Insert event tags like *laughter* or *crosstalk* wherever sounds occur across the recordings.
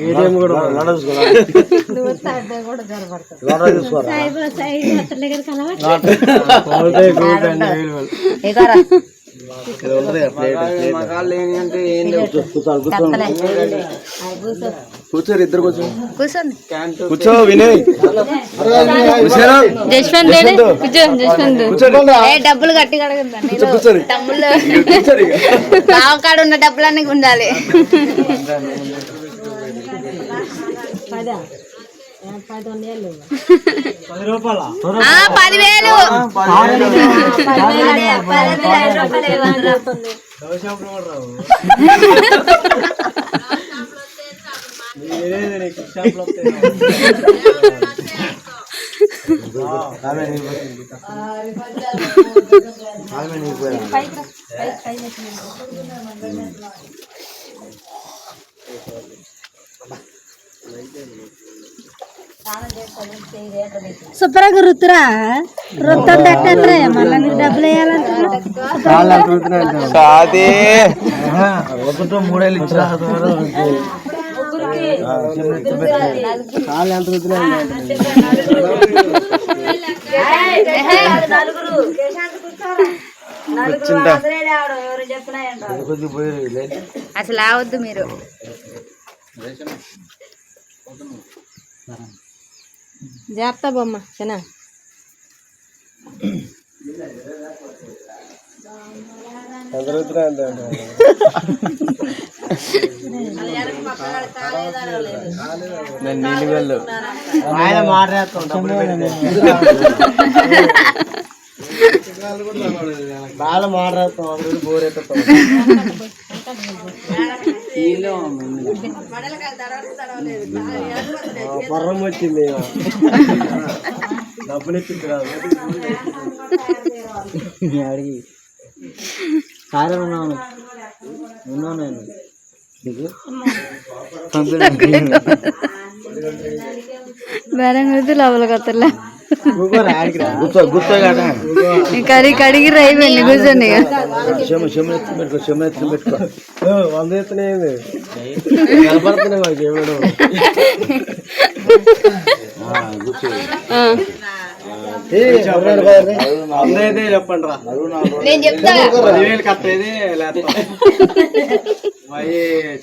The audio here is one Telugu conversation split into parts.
ఏటీఎం కూడా లడ చూసుకోరా కూర్చోరు ఇద్దరు కూర్చో. కూర్చోండి. కూర్చో వినయ్. కూర్చోరా. జశ్వంత్ ఏడి? కూర్చో జశ్వంత్. కూర్చోండి. ఏ డబ్బులు గట్టి కడగద్దండి కూర్చో, కూర్చోండి. డబ్బులు. కూర్చోరు ఇక. కాడ ఉన్న డబ్బులన్నీ ఉండాలి. ఆ, పదివేలు. *laughs* సూపర్గా రుతురా? రుత్తం ఎట్లా మళ్ళీ నీకు డబ్బులు వేయాలంటున్నా. కాళ్ళు అంటున్నాయి అంటారు. ఆహా, ఒకటో మూడేళ్ళు ఇచ్చిరా కాళ్ళు ఎంత రుద్దున్నాయి అసలు ఆవద్దు మీరు జాగ్రత్త బొమ్మ చిన్న ఎంత రుద్దున్నాయి అంటే అంటారు. నేను నీళ్ళు ఆయన బాగా మాట్లాడుతాం అందరూ బోర్ ఎత్తుతాం పర్వం వచ్చింది. డబ్బులు ఎత్తింది అడిగి. కారం ఉన్నాను ఉన్నాను నేను. నీకు? బేరం గుర్తు లోపల కొత్తలే కూర్చోరా, ఆడికి రా. కూర్చో కూర్చో కదా కడిగి అయిపోయింది కూర్చోండి. కనపడుతున్నాయి అయితే చెప్పండి రా నేను చెప్తా. పదివేలు కట్టేది లేకపోతే మరి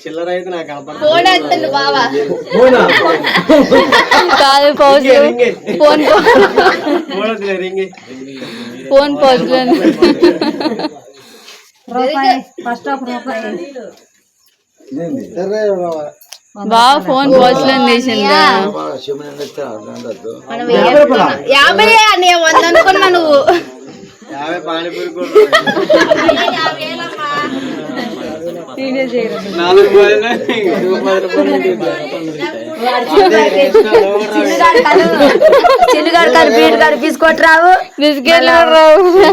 చిల్లర అయితే నాకు బావా? కాదు పౌజ్. ఫోన్. ఫోన్ పౌజ్ రూపాయి ఫస్ట్ ఒక రూపాయి. బావ ఫోన్ పౌజ్లో తీసిందా. యాభై అని వంద అనుకున్నా నువ్వు. చిన్నగాడు బీడు కాడు బిస్కొట్ రావు.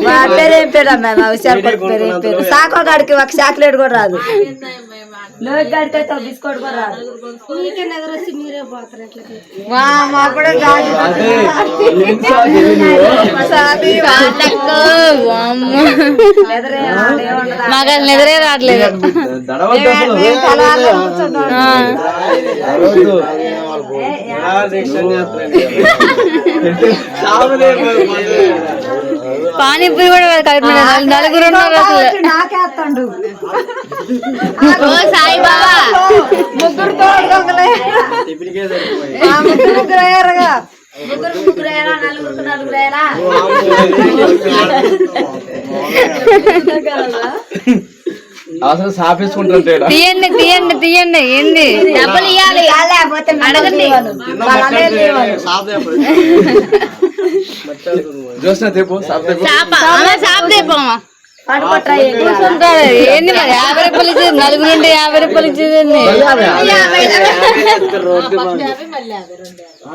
మా పేరు ఏం పేరు అమ్మాయి మా విశాల్ కొడుకు పేరు ఏం పేరు? సాకో గాడికి ఒక చాక్లెట్ కూడా రాదు. లోకి గాడికి అయితే ఒక బిస్కెట్ కూడా రాదు మా మా కూడా గాడి సాది వాళ్ళకు వామ్మో. ఎదురే వాళ్ళు ఏముండదు. మాకు అసలు నిద్రే రావట్లేదు. పానీపూరి కూడా. నలుగురు నాకేస్తాడు ఓ సాయి బాబా ముగ్గురు ముగ్గురు ముగ్గురు అయ్యారుగా. ముగ్గురు ముగ్గురు అయ్యారా? నలుగురు నలుగురు అయ్యారా? *laughs* *laughs* అవసరం సాపేసుకుంటుంటే తీయండి తీయండి తీయండి ఏంది? డబ్బులు ఇవ్వాలి అడగండి. చూసిన తెప్పు *laughs* ఏంది మరి? యాభై రూపాయలు ఇచ్చేది నలుగురు ఉంటే యాభై రూపాయలు ఇచ్చేది.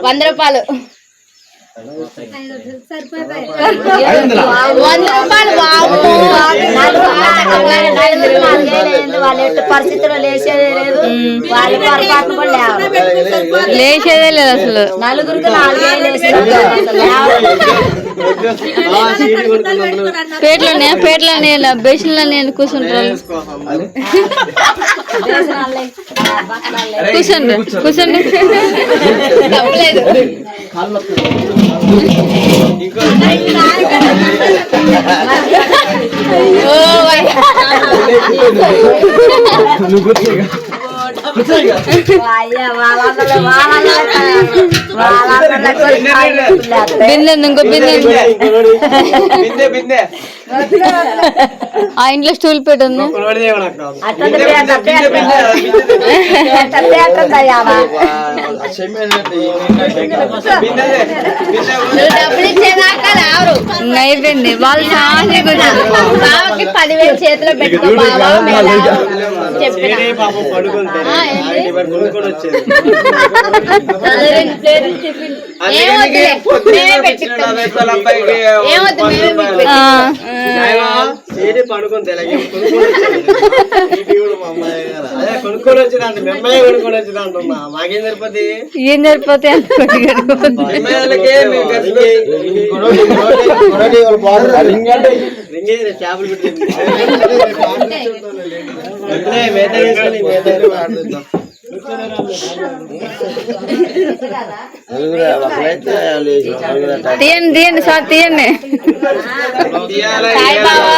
వంద రూపాయలు. వంద రూపాయలు బాబు. వాళ్ళ ఎట్టి లేచేదే లేదు వాళ్ళ పొరపాటు కూడా లేవు. లేచేదే లేదు అసలు నలుగురికి నాలుగేళ్ళు వేసినారు. పేట్లో పేట్లో నేను బేసిన్లో నేను కూర్చుంటాను కూర్చోండి కూర్చోండి తప్పలేదు ఓ వై. అయ్యా వాళ్ళందరూ వాళ్ళందరూ వాళ్ళందరూ బిందె ఉంది, ఇంకో బిందె ఉంది. బిందె బిందె ఆ ఇంట్లో స్టూల్ పెట్టి ఉంది. అయిపోయింది వాళ్ళు చాలా బావకి పదివేలు చేతిలో పెట్టుకో బావా చెప్పిన? ఆ, ఏంటి? అదే ప్లేట్ టిఫిన్ ఏం వద్దులే మేమే పెట్టుకుంటాం ఏం వద్దు మేమే మీకు పెట్టుకుంటాం. పడుకుంది అదే కొనుక్కొని వచ్చిందంట మిమ్మల్ని కొనుక్కొని వచ్చిందంట మాకేం తిరుపతి ఏం సరిపోతే అంత చేపలు పెట్టింది మేత వేసుకొని మేత తీయండి తీయండి సార్ తీయండి.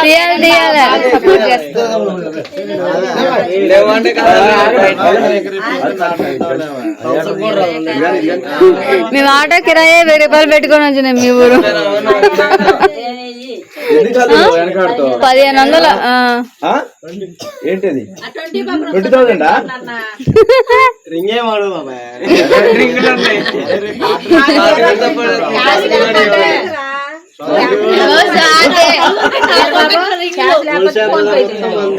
తీయాలి తీయాలి. లేవంటే మేము ఆటో కిరాయే వెయ్యి రూపాయలు పెట్టుకొని వచ్చినాం మీ ఊరు. *laughs* *laughs* పదిహేను వందలు ఆ. ఏంటిది? ట్వంటీ థౌసండా రింగే అదే.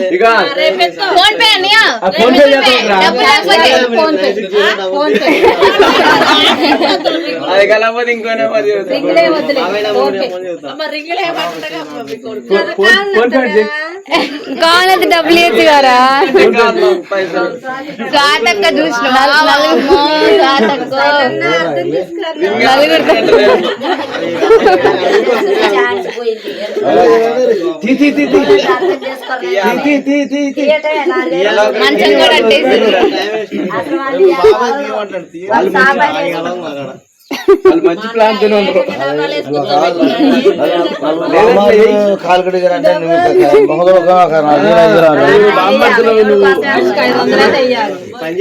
ఇక ఫోన్ పే అన్నయ్య. Phone pay. Phone pay. అది కలపది ఇంకోనే. కావాలంటే డబ్బులు ఇవ్వచ్చు గారా స్వాతక్క చూసిన. మంచం కూడా వాళ్ళు మంచి ప్లాన్.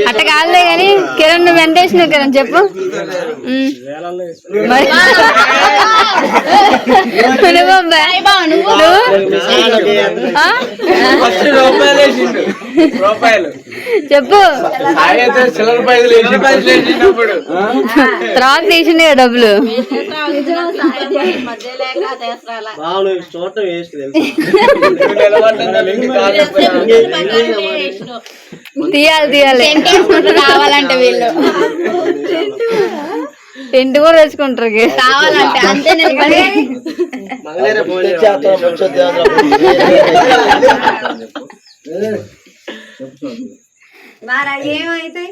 అట్ట కాదులే కానీ కిరణ్ నువ్వు ఎంత వేసినావు కిరణ్ చెప్పు. చెప్పు. తర్వాత కదా డబ్బులు. తీయాలి తీయాలి. కావాలంటే వీళ్ళు. టెంట్ కూడా తెచ్చుకుంటారు కావాలంటే అంతే మరి ఏమైతే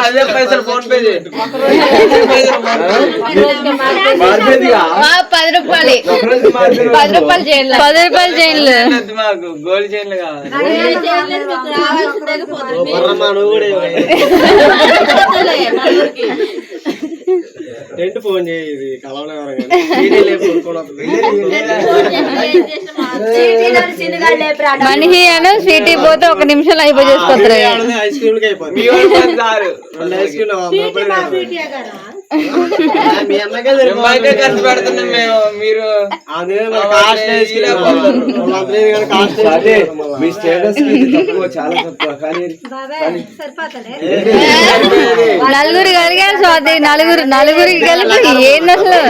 అదే పైసలు ఫోన్ పే పది రూపాయలు. పది రూపాయలు చేయాలి పది రూపాయలు మాకు గోల్డ్ చైన్లు కావాలి. టెంట్ ఫోన్ చేయి ఇది. మనిషి అని సిటీ పోతే ఒక నిమిషంలో అయిపోయి చేసుకొస్తారు ఐస్ క్రీమ్ ఐస్ క్రీమ్ ఖర్చు పెడుతున్నాం మేము మీరు అదే మీ స్టేటస్ తక్కువ చాలా తక్కువ కానీ నలుగురు కలిగారు స్వాతి నలుగురు నలుగురికి కలిపి ఏంది అసలు?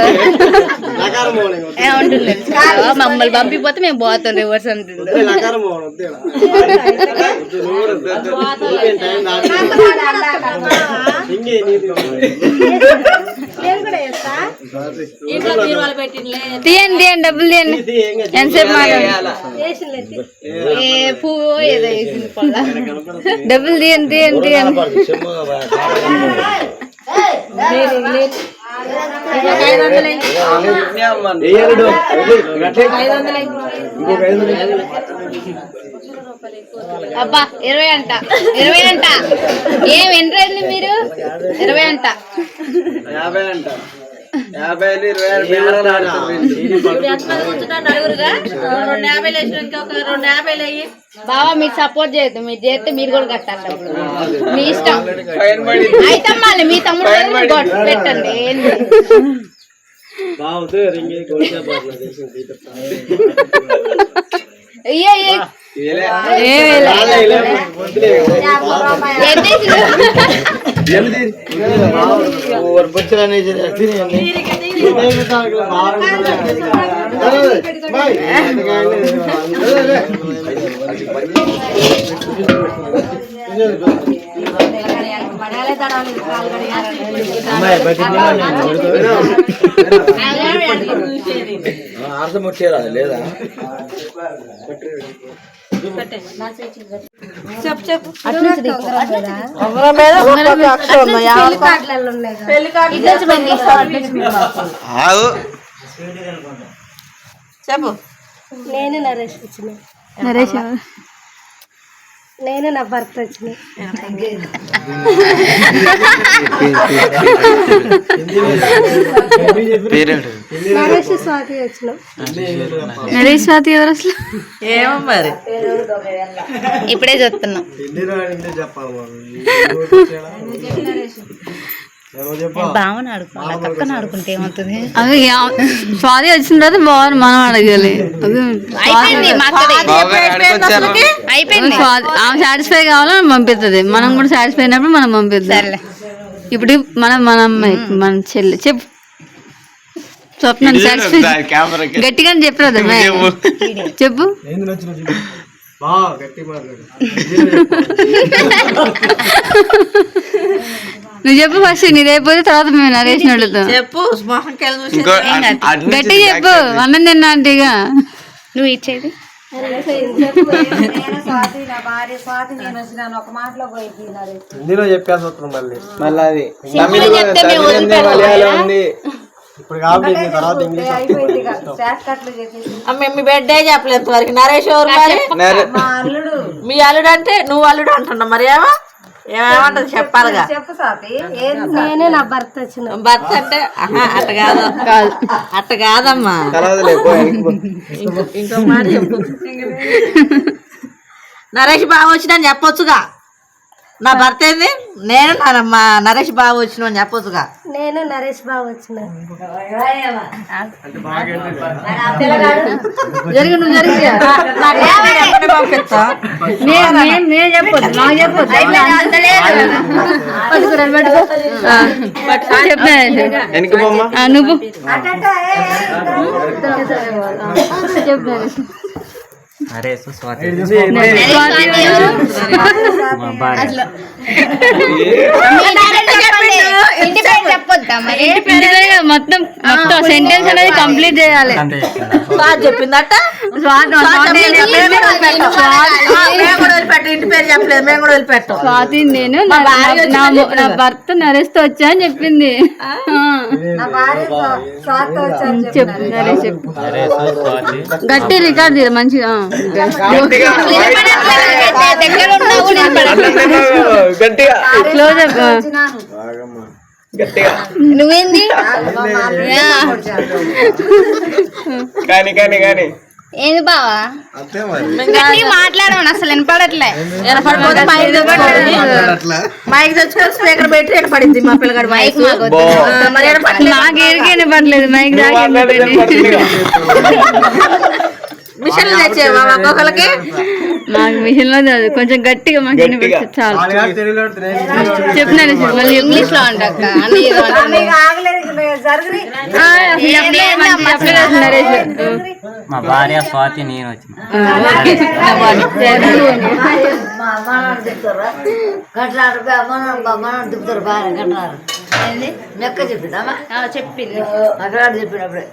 మమ్మల్ని పంపిపోతే మేము పోతాం రివర్స్ అంటుండే తీయండి తీయండి డబ్బులు తీయండి. ఎంతసేపు మాట్లాడు? ఏ పువ్వు ఏదో వేసింది పొల్ల డబ్బులు తీయండి తీయండి తీయండి. ఐదు వందలు. అబ్బా ఇరవై అంట. ఇరవై అంట. ఏం ఎన్ని రోజులు మీరు? ఇరవై అంట. యాభై అంట. యాభై వీళ్ళు. బావా మీరు సపోర్ట్ చేయొద్దు. మీరు చేస్తే మీరు కూడా కట్టాలి డబ్బులు. మీ ఇష్టం. అయితే మళ్ళీ మీ తమ్ముడు పెట్టండి. ఏంది? అయ్యో అయ్యో ఇలే. ఎంత వేసిర్రు? ఎనిమిది. వచ్చిన తిని అర్థం వచ్చేరా లేదా చెప్పు నేను నరేష్ నరేష్? నేను నా భర్త వచ్చిన నరేష్ స్వాతి వచ్చిన. నరేష్ స్వాతి ఎవరు అసలు? ఏమో మరి. ఇప్పుడే చూస్తున్నాం. బావని ఆడుకోవాలి పక్కన ఆడుకుంటే ఏమవుతుంది? స్వాతి వచ్చిన తర్వాత బాగుంది మనం అడగాలి. అది అయిపోయింది ఆమె సాటిస్ఫై కావాలని పంపిస్తుంది మనం కూడా సాటిస్ఫై అయినప్పుడు మనం పంపిద్దాం. ఇప్పుడు మనం మనం మన చెల్లి. చెప్పు. స్వప్న సాటిస్ఫై గట్టిగా చెప్పరాదు చెప్పు. *laughs* నువ్వు చెప్పు ఫస్ట్ నీదైపోతే తర్వాత మేము నరేషన్ అడుగుతాం. చెప్పు గట్టిగా చెప్పు. అన్నం తిన్నా అంటే ఇక. నువ్వు ఇచ్చేది? ఇందులో చెప్పాల్సి వస్తుంది మళ్ళీ. మళ్ళీ అది సింపుల్ తమిళ చెప్తే మేము తమిళ ఉంది వదిలిపెట్టం మలయాళం ఉంది. ఇప్పుడు కాబట్టి ఇంక తర్వాత ఇంగ్లీష్ అమ్మ మీ బిడ్డే చెప్పలేదు వరకు నరేష్ ఎవరు మీ అల్లుడు అంటే నువ్వు అల్లుడు అంటున్నావు మరి ఏమో? ఏమేమంటది చెప్పాలిగా? నేనే నా భర్త వచ్చిన. భర్త అంటే ఆహా, అట్ట కాదు. అట్ట కాదమ్మా. ఇంకో ఇంకో మాట చెప్పు. నరేష్ బావ వచ్చిన చెప్పొచ్చుగా. నా భర్త ఏంది? నేను నా- మా నరేష్ బావ వచ్చిన అని చెప్పొచ్చుగా. నేను నరేష్ బాబు వచ్చిన. జరిగి నువ్వు జరిగి నేను చెప్పొద్దు నాకు చెప్పొద్దు. నువ్వు. చెప్తా స్వాతి. మొత్తం మొత్తం సెంటెన్స్ అనేది కంప్లీట్ చేయాలి. బాగా చెప్పిందట. స్వాతి నేను నా- భర్త నరేష్తో వచ్చా అని చెప్పింది. చెప్పు. నరేష్ చెప్పు. గట్టి రికార్డ్ తీరు మంచిగా. గట్టిగా. నువ్వేంది? కానీ కానీ కానీ. ఏంది బావా? అంతే మరి. గట్టిగా మాట్లాడమని అసలు వినపడట్లే. మైక్ తెచ్చుకొని స్పీకర్ పెట్టి ఎక్కడ పడింది మా పిల్లగాడు మైక్? నాకు ఎరికైనా పర్లేదు మైక్ దాకా మిషన్ తెచ్చేవా ఒక్కొక్కరికి నాకు మిషన్లో కొంచెం గట్టిగా మంచిగా పెడితే చాలు. చెప్పినాను మళ్ళీ ఇంగ్లీష్లో మా భార్య స్వాతి నేను వచ్చిన. గట్లాడు బాగా గట్లాడు. మెక్క చెప్పిందమ్మా ఆ, చెప్పింది. అక్కడ చెప్పినప్పుడే.